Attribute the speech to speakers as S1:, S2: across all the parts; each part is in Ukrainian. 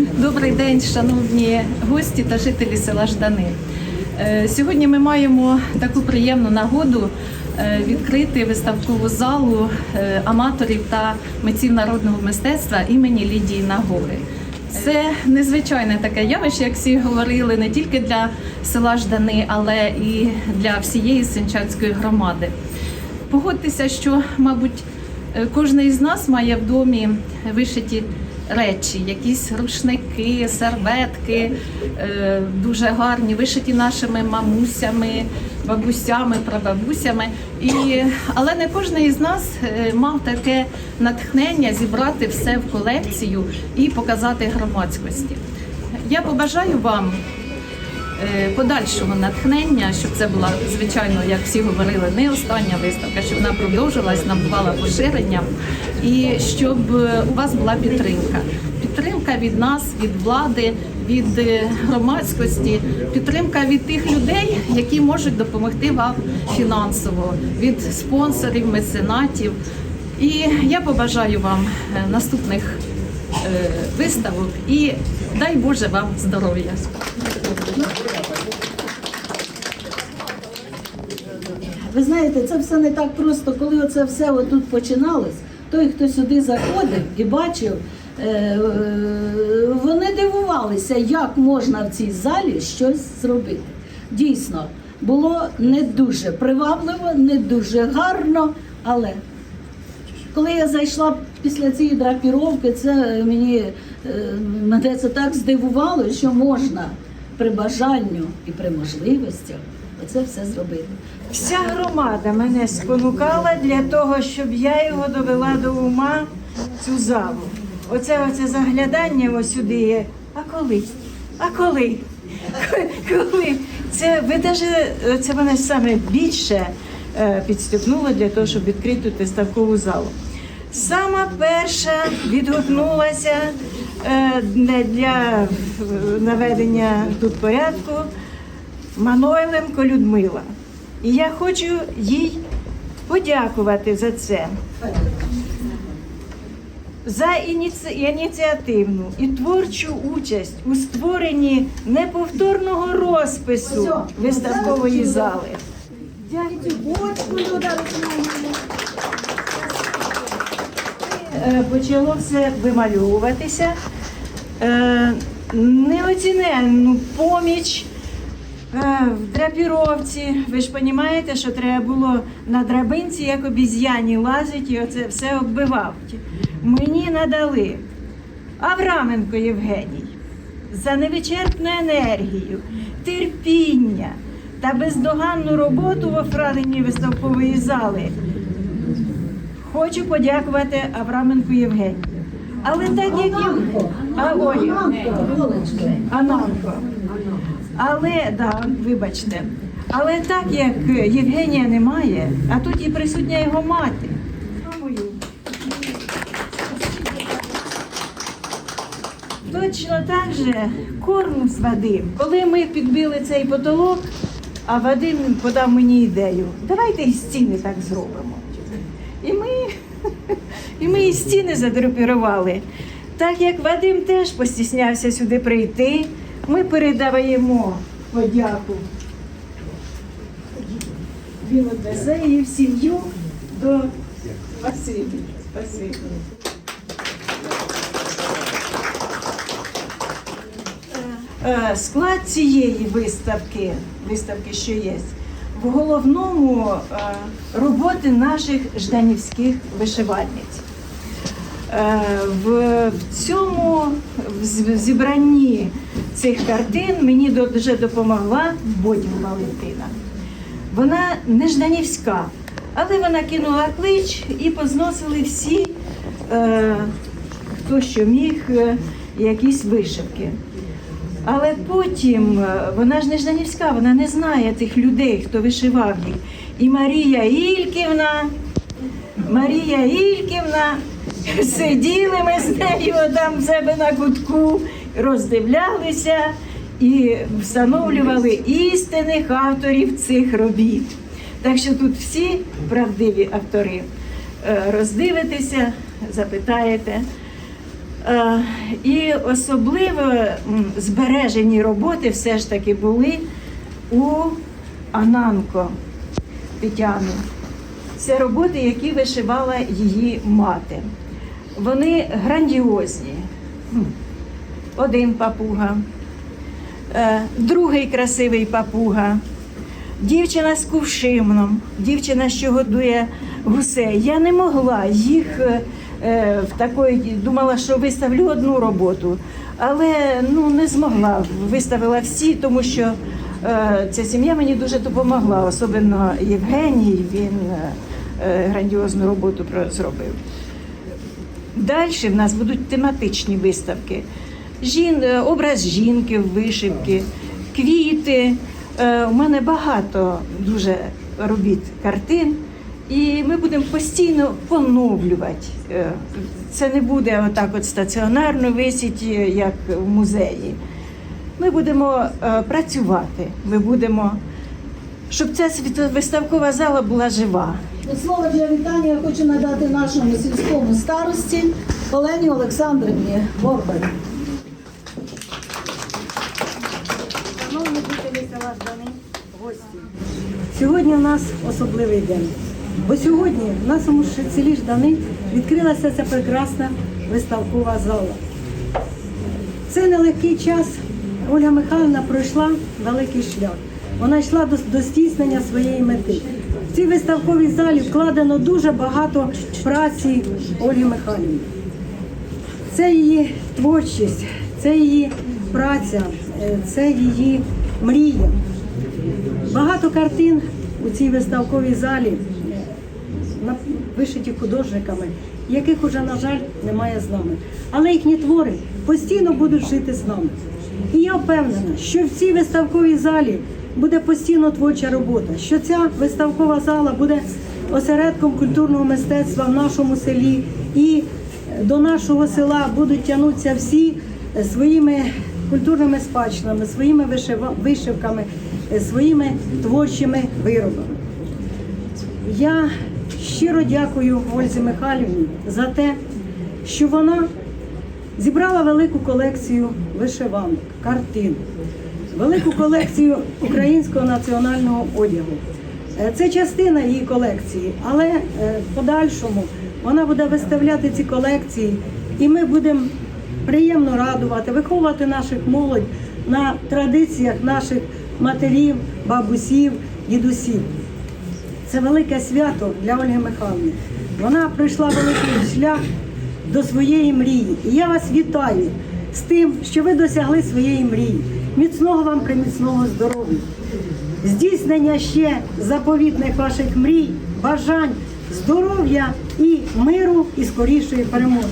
S1: Добрий день, шановні гості та жителі села Ждани. Е, Сьогодні ми маємо таку приємну нагоду е, відкрити виставкову залу е, аматорів та митців народного мистецтва імені Лідії Нагоги. Це незвичайне таке явище, як всі говорили, не тільки для села Ждани, але і для всієї Сенчанської громади. Погодьтеся, що, мабуть, кожен із нас має в домі вишиті речі, якісь рушники, серветки, е, дуже гарні, вишиті нашими мамусями, бабусями, прабабусями. І, але не кожен із нас е, мав таке натхнення зібрати все в колекцію і показати громадськості. Я побажаю вам подальшого натхнення, щоб це була звичайно, як всі говорили, не остання виставка, щоб вона продовжилась, набувала поширення, і щоб е, у вас була підтримка. Підтримка від нас, від влади, від е, громадськості, підтримка від тих людей, які можуть допомогти вам фінансово, від спонсорів, меценатів. І я побажаю вам е, наступних е, виставок і дай Боже вам здоров'я.
S2: Ви знаєте, це все не так просто. Коли оце все отут починалось, той, хто сюди заходив і бачив, е, е, вони дивувалися, як можна в цій залі щось зробити. Дійсно, було не дуже привабливо, не дуже гарно, але коли я зайшла після цієї драпіровки, це мені е, мене це так здивувало, що можна при бажанню і при можливостях оце все зробити.
S3: Вся громада мене спонукала для того, щоб я його довела до ума цю залу. Оце оце заглядання сюди. є. А коли? А коли? Коли? Це ви даже це мене саме більше е, підступнуло для того, щоб відкрити виставкову залу. Сама перша відгукнулася е, для, наведення тут порядку Манойленко Людмила. І я хочу їй подякувати за це. За ініці- ініціативну і творчу участь у створенні неповторного розпису виставкової зали. Е, Почало все вимальовуватися. Е, Неоціненну поміч В драпіровці, ви ж розумієте, що треба було на драбинці, як обіз'яні лазить і оце все оббивають. Мені надали Авраменко Євгеній за невичерпну енергію, терпіння та бездоганну роботу в оформленні виставкової зали. Хочу подякувати Авраменку Євгенію. Але так як і а, Ананко. Але да, вибачте, але так як Євгенія немає, а тут і присутня його мати. Точно так же Корнус Вадим. Коли ми підбили цей потолок, а Вадим подав мені ідею, давайте і стіни так зробимо. І ми, і ми і стіни задрапірували. Так як Вадим теж постіснявся сюди прийти, ми передаємо подяку. Він відвезе її в сім'ю до. Спасибі. Е, Склад цієї виставки, виставки, що є, в головному е, роботи наших жданівських вишивальниць. Е, В цьому в зібранні цих картин мені дуже допомогла Бодін Валентина. Вона не жданівська, але вона кинула клич і позносили всі, е, хто що міг, е, якісь вишивки. Але потім вона ж не жданівська, вона не знає тих людей, хто вишивав їх. І Марія Ільківна, Марія Ільківна, сиділи ми з нею там в себе на кутку, роздивлялися і встановлювали істинних авторів цих робіт. Так що тут всі правдиві автори. Е, Роздивитеся, запитаєте. Е, І особливо збережені роботи все ж таки були у Ананко Тетяни. Це роботи, які вишивала її мати. Вони грандіозні. Один папуга, е, другий красивий папуга, дівчина з кувшином, дівчина, що годує гусей. Я не могла їх е, е, в такої, думала, що виставлю одну роботу, але ну, не змогла. Виставила всі, тому що ця сім'я мені дуже допомогла, особливо Євгеній, він грандіозну роботу зробив. Далі в нас будуть тематичні виставки. Жін, е, образ жінки в вишивки, квіти. Е, У мене багато дуже робіт картин, і ми будемо постійно поновлювати. Е, Це не буде отак от стаціонарно висіти, як в музеї. Ми будемо е, працювати, ми будемо, щоб ця виставкова зала була жива.
S2: Слово для вітання я хочу надати нашому сільському старості Олені Олександрівні Горбань.
S4: Шановні жителі села Ждани, гості. Сьогодні у нас особливий день. Бо сьогодні в нашому селі Ждани відкрилася ця прекрасна виставкова зала. Це нелегкий час. Ольга Михайлівна пройшла великий шлях. Вона йшла до, до здійснення своєї мети. В цій виставковій залі вкладено дуже багато праці Ольги Михайлівни. Це її творчість, це її праця, е, це її мрія. Багато картин у цій виставковій залі е, вишиті художниками, яких уже, на жаль, немає з нами. Але їхні твори постійно будуть жити з нами. І я впевнена, що в цій виставковій залі буде постійно творча робота, що ця виставкова зала буде осередком культурного мистецтва в нашому селі і до нашого села будуть тягнутися всі своїми культурними спадщинами, своїми вишивками, своїми творчими виробами. Я щиро дякую Ользі Михайлівні за те, що вона зібрала велику колекцію вишиванок, картин, велику колекцію українського національного одягу. Е, Це частина її колекції, але е, в подальшому вона буде виставляти ці колекції, і ми будемо приємно радувати, виховувати наших молодь на традиціях наших матерів, бабусів, дідусів. Це велике свято для Ольги Михайлівни. Вона пройшла великий шлях до своєї мрії. І я вас вітаю з тим, що ви досягли своєї мрії. Міцного вам приміцного здоров'я, здійснення ще заповітних ваших мрій, бажань, здоров'я і миру і скорішої перемоги.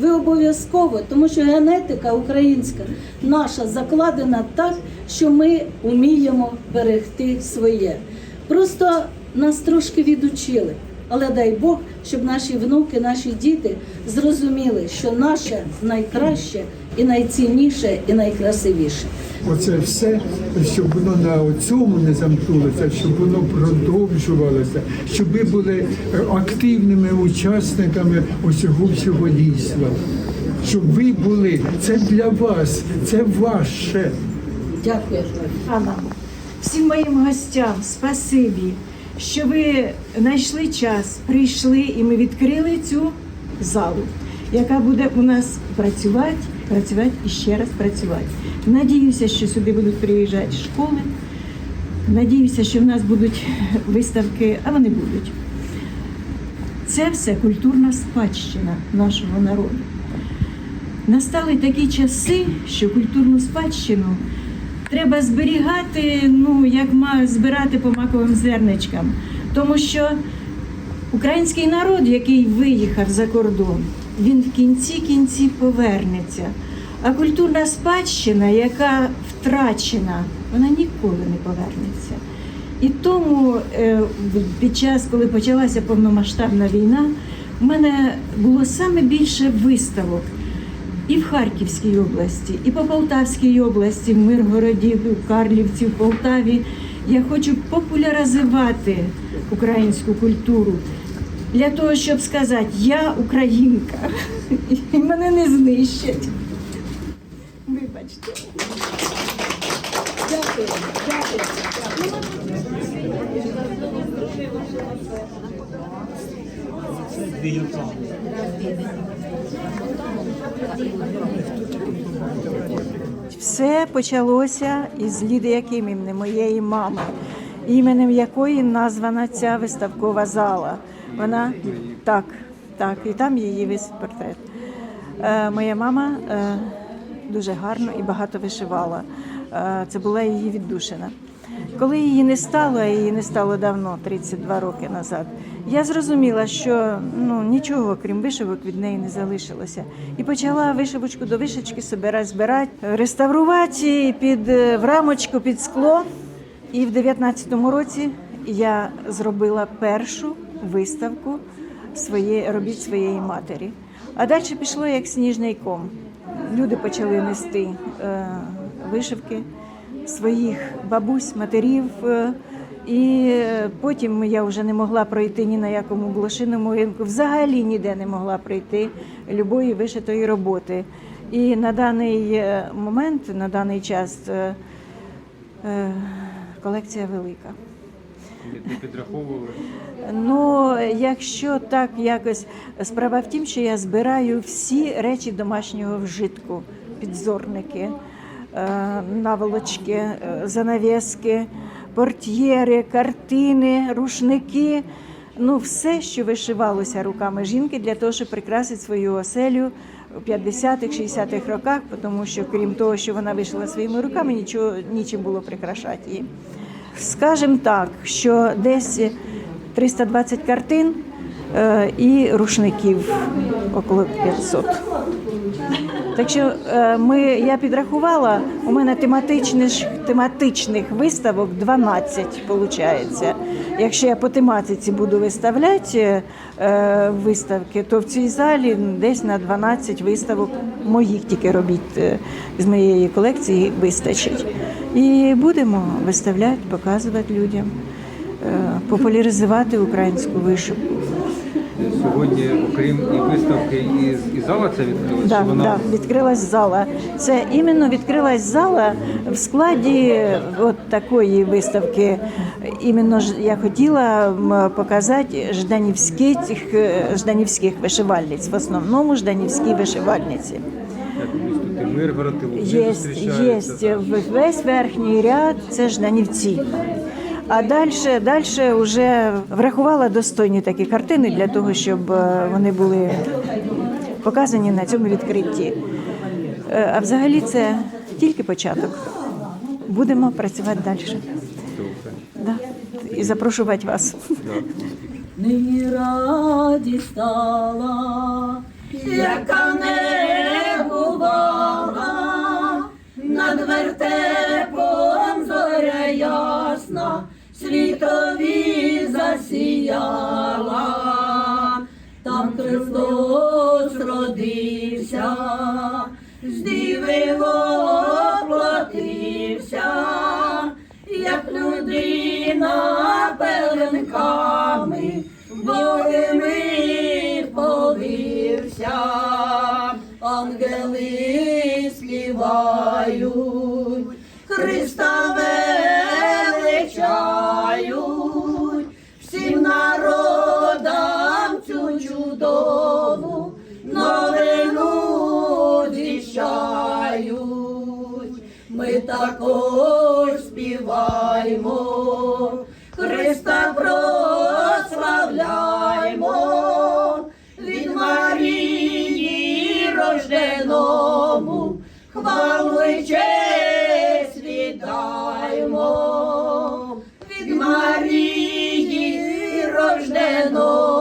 S2: Ви обов'язково, тому що генетика українська наша закладена так, що ми вміємо берегти своє. Просто нас трошки відучили. Але дай Бог, щоб наші внуки, наші діти зрозуміли, що наше найкраще і найцінніше, і найкрасивіше.
S5: Оце все, щоб воно на цьому не замкнулося, щоб воно продовжувалося, щоб ви були е, активними учасниками усього всього дійства. Щоб ви були, це для вас, це ваше.
S2: Дякую.
S3: Анна, всім моїм гостям спасибі, що ви знайшли час, прийшли і ми відкрили цю залу, яка буде у нас працювати, працювати і ще раз працювати. Надіюся, що сюди будуть приїжджати школи. Надіюся, що в нас будуть виставки, а вони будуть. Це все культурна спадщина нашого народу. Настали такі часи, що культурну спадщину треба зберігати, ну як ма збирати по маковим зерничкам. Тому що український народ, який виїхав за кордон, він в кінці кінці повернеться. А культурна спадщина, яка втрачена, вона ніколи не повернеться. І тому е, під час, коли почалася повномасштабна війна, в мене було саме більше виставок і в Харківській області, і по Полтавській області, в Миргороді, в Карлівці, в Полтаві. Я хочу популяризувати українську культуру, для того, щоб сказати, я українка, і мене не знищать. Вибачте.
S2: Дякую, дякую.
S3: Все почалося із Ліди Якимівни, моєї мами, іменем якої названа ця виставкова зала. Вона так, так, і там її весь портрет. Е, моя мама е, дуже гарно і багато вишивала. Е, це була її віддушина. Коли її не стало, її не стало давно, 32 роки назад, я зрозуміла, що ну, нічого, крім вишивок, від неї не залишилося. І почала вишивочку до вишечки собирати, збирати, реставрувати під е, в рамочку, під скло. І в 19-му році я зробила першу виставку своє, робіт своєї матері. А далі пішло як сніжний ком. Люди почали нести е, вишивки своїх бабусь, матерів. е, І потім я вже не могла пройти ні на якому блошиному ринку, взагалі ніде не могла пройти любої вишитої роботи. І на даний е, момент, на даний час, е, колекція велика.
S6: Не підраховували.
S3: Ну, якщо так якось справа в тім, що я збираю всі речі домашнього вжитку, підзорники, наволочки, е, занавіски, портьєри, картини, рушники. Ну, все, що вишивалося руками жінки для того, щоб прикрасити свою оселю у 50-х, 60-х роках, тому що крім того, що вона вишила своїми руками, нічого нічим було прикрашати її. Скажем так, що десь 320 картин е, і рушників около 500. Так що е, ми, я підрахувала, у мене тематичних, тематичних виставок 12 виходить. Якщо я по тематиці буду виставляти е, виставки, то в цій залі десь на 12 виставок моїх тільки робіт е, з моєї колекції вистачить. І будемо виставляти, показувати людям, популяризувати українську вишивку.
S6: Сьогодні, окрім і виставки, і, і зала це відкрилася?
S3: Да,
S6: чи вона
S3: да, відкрилась зала. Це іменно відкрилась зала в складі от такої виставки. Іменно ж я хотіла показати жданівських, е, жданівських вишивальниць, в основному жданівські вишивальниці.
S6: Миргород, і
S3: Є,
S6: зустрічаються?
S3: є весь верхній ряд це жданівці. А далі, далі вже врахувала достойні такі картини для того, щоб е, вони були показані на цьому відкритті. Е, А взагалі це тільки початок. Будемо працювати далі. Да. І запрошувати вас.
S2: Нині раді стала, засіяла, там Христос родився, з диви воплотився, як людина пеленками, борими повився, ангели одному, хвалу і честь віддаймо від Марії рождено.